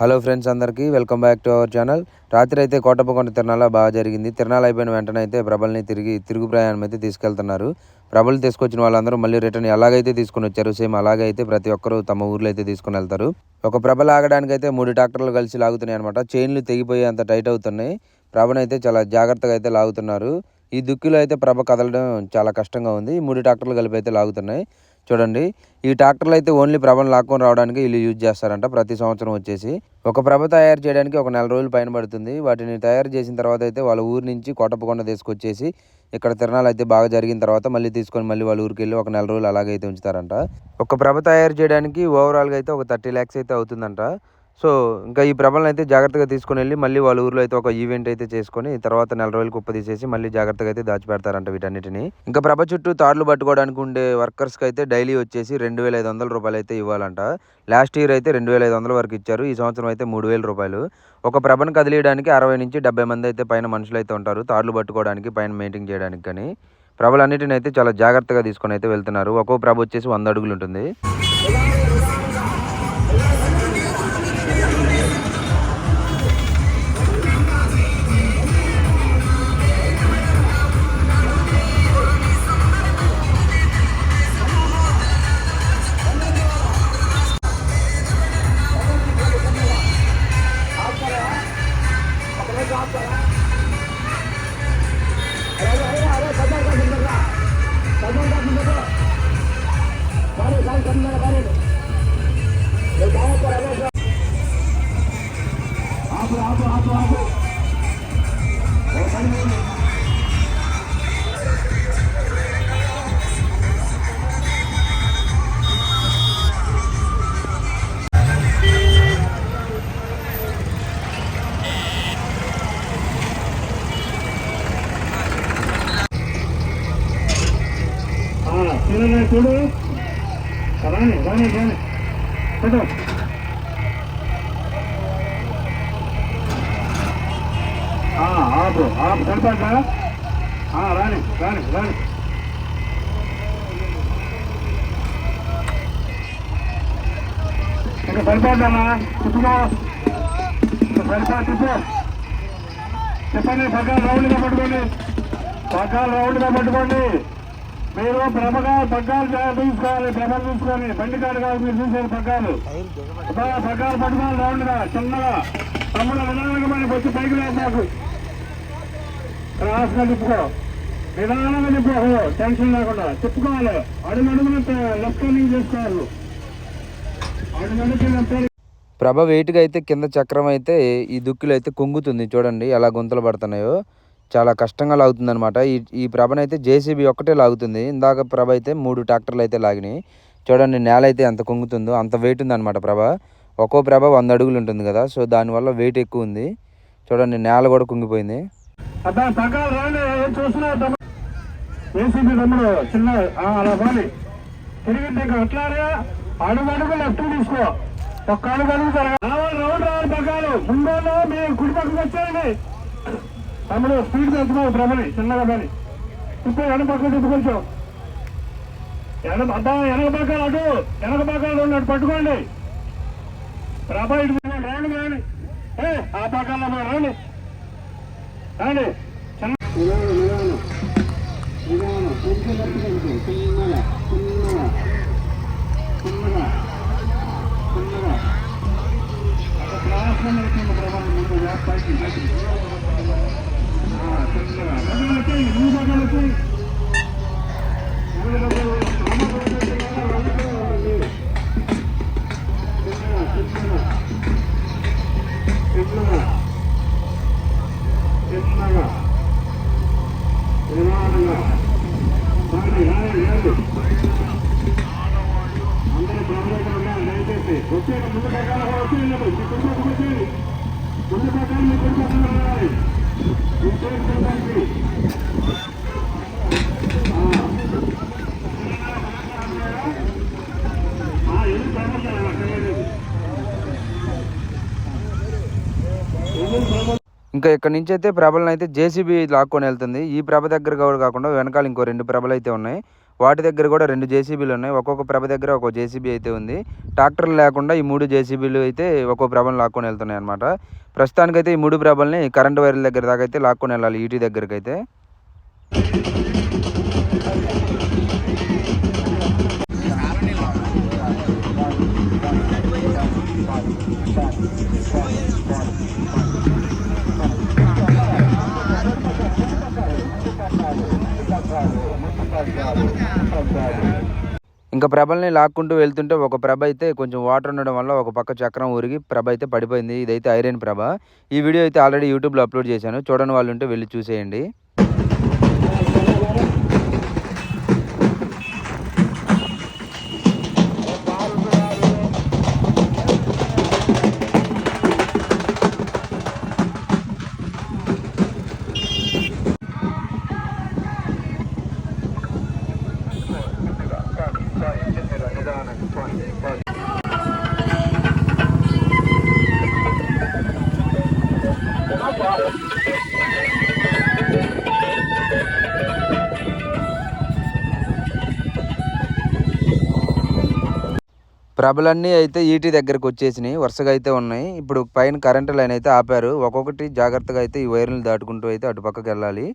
Hello friends అందరికీ welcome back to our channel. రాత్రి అయితే కోటప్పకొండ తిరణాల బాగా జరిగింది. తిరణాలు అయిపోయిన వెంటనే అయితే ప్రభల్ని తిరిగి తిరుగు ప్రయాణం అయితే తీసుకెళ్తున్నారు. ప్రభలు తీసుకొచ్చిన వాళ్ళందరూ మళ్ళీ రిటర్న్ ఎలాగైతే తీసుకుని వచ్చారు సేమ్ అలాగే అయితే ప్రతి ఒక్కరూ తమ ఊర్లో అయితే తీసుకుని వెళ్తారు. ఒక ప్రభ ఆగడానికి అయితే మూడు ట్రాక్టర్లు కలిసి లాగుతున్నాయి అనమాట చైన్లు తెగిపోయి అంత టైట్ అవుతున్నాయి. ప్రభనైతే చాలా జాగ్రత్తగా అయితే లాగుతున్నారు. ఈ దుక్కిలో అయితే ప్రభ కదలడం చాలా కష్టంగా ఉంది. మూడు ట్రాక్టర్లు కలిపి అయితే లాగుతున్నాయి. చూడండి ఈ ట్రాక్టర్లు అయితే ఓన్లీ ప్రభను లాక్కొని రావడానికి వీళ్ళు యూజ్ చేస్తారంట ప్రతి సంవత్సరం వచ్చేసి. ఒక ప్రభ తయారు చేయడానికి ఒక నెల రోజులు పైన పడుతుంది. వాటిని తయారు చేసిన తర్వాత అయితే వాళ్ళ ఊరు నుంచి కొట్టపకొండ తీసుకొచ్చేసి ఇక్కడ తిరణాలు అయితే బాగా జరిగిన తర్వాత మళ్ళీ తీసుకొని మళ్ళీ వాళ్ళ ఊరికి వెళ్ళి ఒక నెల రోజులు అలాగైతే ఉంచుతారంట. ఒక ప్రభ తయారు చేయడానికి ఓవరాల్గా అయితే ఒక థర్టీ ల్యాక్స్ అయితే అవుతుందంట. సో ఇంకా ఈ ప్రభలను అయితే జాగ్రత్తగా తీసుకొని వెళ్ళి మళ్ళీ వాళ్ళ ఊర్లో అయితే ఒక ఈవెంట్ అయితే చేసుకొని తర్వాత నెల రోజులు కుప్ప తీసేసి మళ్ళీ జాగ్రత్తగా అయితే దాచిపెడతారంట వీటన్నిటిని. ఇంకా ప్రభ చుట్టూ తాడులు పట్టుకోవడానికి ఉండే వర్కర్స్కి అయితే డైలీ వచ్చేసి రెండు వేల ఐదు వందల రూపాయలు అయితే ఇవ్వాలంట. లాస్ట్ ఇయర్ అయితే రెండు వేల ఐదు వందల వరకు ఇచ్చారు. ఈ సంవత్సరం అయితే మూడు వేల రూపాయలు. ఒక ప్రభను కదిలియడానికి అరవై నుంచి డెబ్బై మంది అయితే పైన మనుషులు అయితే ఉంటారు. తాడులు పట్టుకోవడానికి పైన మెయింటైన్ చేయడానికి కానీ. ప్రభలన్నిటిని అయితే చాలా జాగ్రత్తగా తీసుకొని అయితే వెళ్తున్నారు. ఒక్కో ప్రభ వచ్చేసి వంద అడుగులు ఉంటుంది. చూడండి చూడు రాని రాని. రాని చూడు ఆపు ఆపు కనపడ్డా రాని రాని రాని. ఇంకా సరిపడ్డామా తిప్పుకో. సరిపో సరిపడా తిప్పు. చెప్పండి పగ్గాలు రౌండ్గా పట్టుకోండి. పగ్గాలు రౌండ్గా పట్టుకోండి. మీరు ప్రభగా పగ్గాలు తీసుకోవాలి ప్రభలు తీసుకొని బండి కాడు కాదు మీరు చూసేది పగ్గాలు. పగ్గాలు పట్టుకోవాలి రౌండ్గా చిన్నగా. తమ్ముడు నిదానంగా మనకి వచ్చి పైకి లేపాకు క్రాస్గా తిప్పుకో. నిదానంగా తిప్పుకో టెన్షన్ లేకుండా. తిప్పుకోవాలి. అడుగడుగున లెఫ్ట్ టర్నింగ్ చేసుకోవాలి. అడుగు ప్రభ వెయిట్గా అయితే కింద చక్రం అయితే ఈ దుక్కిలో అయితే కుంగుతుంది. చూడండి ఎలా గుంతలు పడుతున్నాయో. చాలా కష్టంగా లాగుతుంది అనమాట ఈ ఈ ప్రభను అయితే జేసీబీ ఒక్కటే లాగుతుంది. ఇందాక ప్రభ అయితే మూడు ట్రాక్టర్లు అయితే లాగినాయి. చూడండి నేల అయితే ఎంత కుంగుతుందో అంత వెయిట్ ఉంది అనమాట ప్రభ. ఒక్కో ప్రభ వంద అడుగులు ఉంటుంది కదా సో దానివల్ల వెయిట్ ఎక్కువ ఉంది. చూడండి నేల కూడా కుంగిపోయింది. ఒక్క అడుగు అడుగు జరగాలి రావాలి రౌండ్ రావాలి పక్కలు ముందు మీరు కుడి పక్కకు వచ్చేయండి. తమ్ముడు స్పీడ్ తెచ్చుకోవు భ్రమని చిన్నగా పని ఇప్పుడు వెనక పక్కన తిప్పు కొంచెం వెనక అబ్బా వెనక పక్కన అటు వెనక పక్కన ఉన్నాడు పట్టుకోండి. ప్రభా ఇటు రాను రాని ఏ ఆ పక్కన రాని రాని రాండి. చిన్న ఇంకా ఇక్కడ నుంచి అయితే ప్రభలను అయితే జేసీబీ లాక్కొని వెళ్తుంది. ఈ ప్రభ దగ్గర కూడా కాకుండా వెనకాల ఇంకో రెండు ప్రభలు అయితే ఉన్నాయి. వాటి దగ్గర కూడా రెండు జేసీబీలు ఉన్నాయి. ఒక్కొక్క ప్రభ దగ్గర ఒక్కొక్క జేసీబీ అయితే ఉంది. ట్రాక్టర్లు లేకుండా ఈ మూడు జేసీబీలు అయితే ఒక్కొక్క ప్రభను లాక్కొని వెళ్తున్నాయి అనమాట ప్రస్తుతానికైతే ఈ మూడు ప్రభల్ని కరెంట్ వైర్ల దగ్గర దాకా అయితే లాక్కొని వెళ్ళాలి ఈటీ దగ్గరికి అయితే ఇంకా ప్రభల్ని లాక్కుంటూ వెళ్తుంటే ఒక ప్రభ అయితే కొంచెం వాటర్ ఉండడం వల్ల ఒక పక్క చక్రం ఊరిగి ప్రభ అయితే పడిపోయింది. ఇదైతే ఐరన్ ప్రభ. ఈ వీడియో అయితే ఆల్రెడీ యూట్యూబ్లో అప్లోడ్ చేశాను. చూడని వాళ్ళు ఉంటే వెళ్ళి చూసేయండి. ప్రభలన్నీ అయితే ఈటీ దగ్గరకు వచ్చేసినాయి. వరుసగా అయితే ఉన్నాయి. ఇప్పుడు పైన కరెంటు లైన్ అయితే ఆపారు. ఒక్కొక్కటి జాగ్రత్తగా అయితే ఈ వైర్లు దాటుకుంటూ అయితే అటు పక్కకి వెళ్ళాలి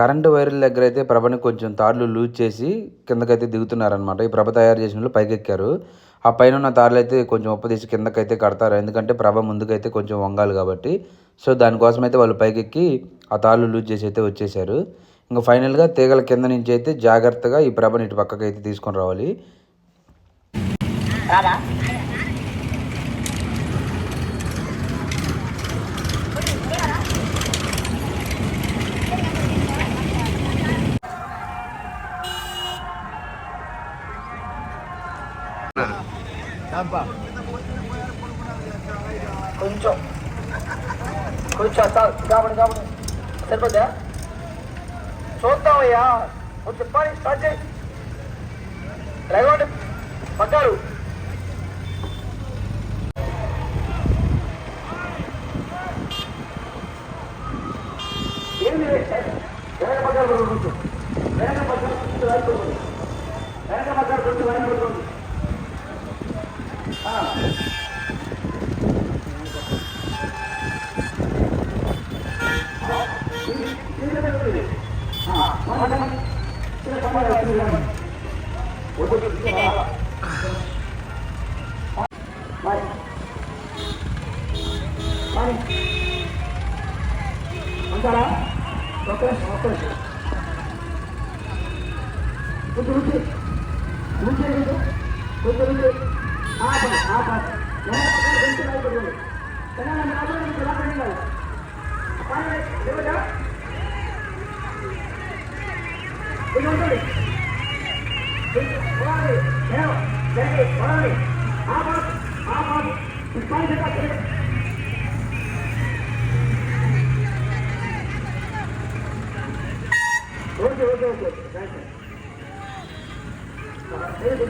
కరెంటు వైర్ల దగ్గర అయితే ప్రభని కొంచెం తార్లు లూజ్ చేసి కిందకైతే దిగుతున్నారనమాట ఈ ప్రభ తయారు చేసిన వాళ్ళు పైకెక్కారు. ఆ పైన ఉన్న తార్లు అయితే కొంచెం ఉప్పదీసి కిందకైతే కడతారు. ఎందుకంటే ప్రభ ముందుకైతే కొంచెం వంగాలి కాబట్టి. సో దానికోసం అయితే వాళ్ళు పైకెక్కి ఆ తార్లు లూజ్ చేసి అయితే వచ్చేసారు ఇంకా ఫైనల్గా తీగల కింద నుంచి అయితే జాగ్రత్తగా ఈ ప్రభని ఇటు పక్కకి అయితే తీసుకొని రావాలి. అబ్బా. కొంచెం. కొంచెం చాలు కాబట్టి కాబట్టి సరిపోద్దా? చూద్దామయ్యా. కొంచెం పని స్టార్ట్ చేయి. లేకపోతే పక్కారు ఏమి వెనక పగ్గాలు కొడుకుంటు వెనక పగ్గాలు కొంచెం వాడిపోతుంది వెనక పగ్గాలు కొంచెం వాడిపోతుంది అంటారా ఓకే ఓకే కొంచెం ఉంచి ఉంచి కొంచెం కొంచెం ఉంచి ఆపండి ఆపండి కొంచెం అయిపోతుంది Telangana okay okay okay thank you ఏది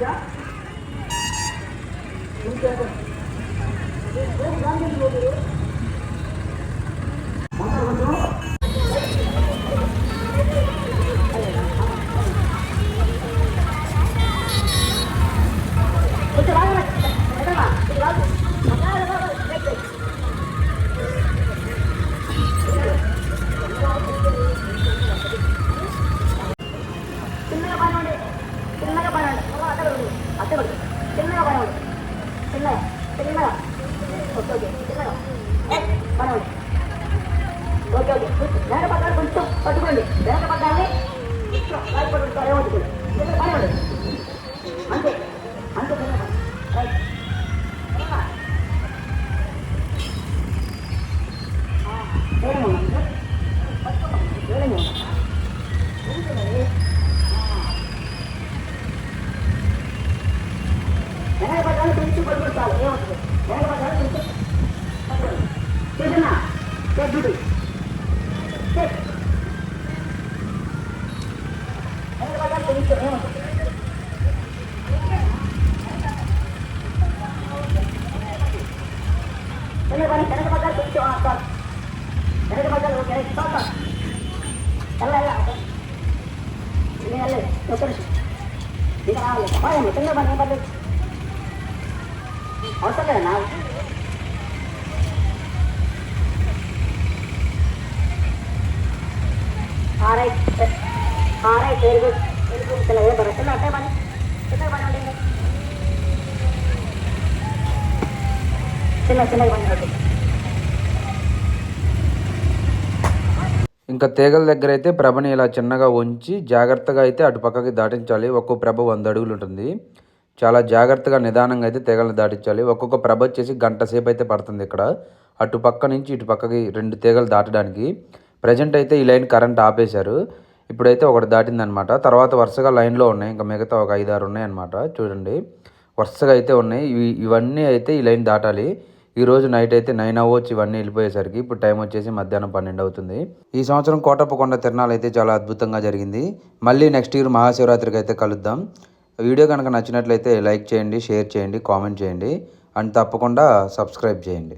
అవసరం పని చిన్న పని ఉండండి. చిన్న చిన్న పని ఉంటుంది ఇంకా తీగల దగ్గర అయితే ప్రభని ఇలా చిన్నగా ఉంచి జాగ్రత్తగా అయితే అటు పక్కకి దాటించాలి. ఒక్కో ప్రభ వంద అడుగులు ఉంటుంది. చాలా జాగ్రత్తగా నిదానంగా అయితే తీగలను దాటించాలి. ఒక్కొక్క ప్రభ వచ్చేసి గంట సేపు అయితే పడుతుంది ఇక్కడ. అటు పక్క నుంచి ఇటు పక్కకి రెండు తీగలు దాటడానికి. ప్రజెంట్ అయితే ఈ లైన్ కరెంట్ ఆపేశారు. ఇప్పుడైతే ఒకటి దాటిందనమాట. తర్వాత వరుసగా లైన్లో ఉన్నాయి. ఇంకా మిగతా ఒక ఐదు ఆరు ఉన్నాయన్నమాట. చూడండి. వరుసగా అయితే ఉన్నాయి. ఇవి ఇవన్నీ అయితే ఈ లైన్ దాటాలి. ఈ రోజు నైట్ అయితే నైన్ అవ్వచ్చు ఇవన్నీ వెళ్ళిపోయేసరికి ఇప్పుడు టైం వచ్చేసి మధ్యాహ్నం పన్నెండు అవుతుంది. ఈ సంవత్సరం కోటప్పకొండ తిరణాలు అయితే చాలా అద్భుతంగా జరిగింది. మళ్ళీ నెక్స్ట్ ఇయర్ మహాశివరాత్రికి అయితే కలుద్దాం. వీడియో కనుక నచ్చినట్లయితే లైక్ చేయండి షేర్ చేయండి కామెంట్ చేయండి. అండ్ తప్పకుండా సబ్స్క్రైబ్ చేయండి.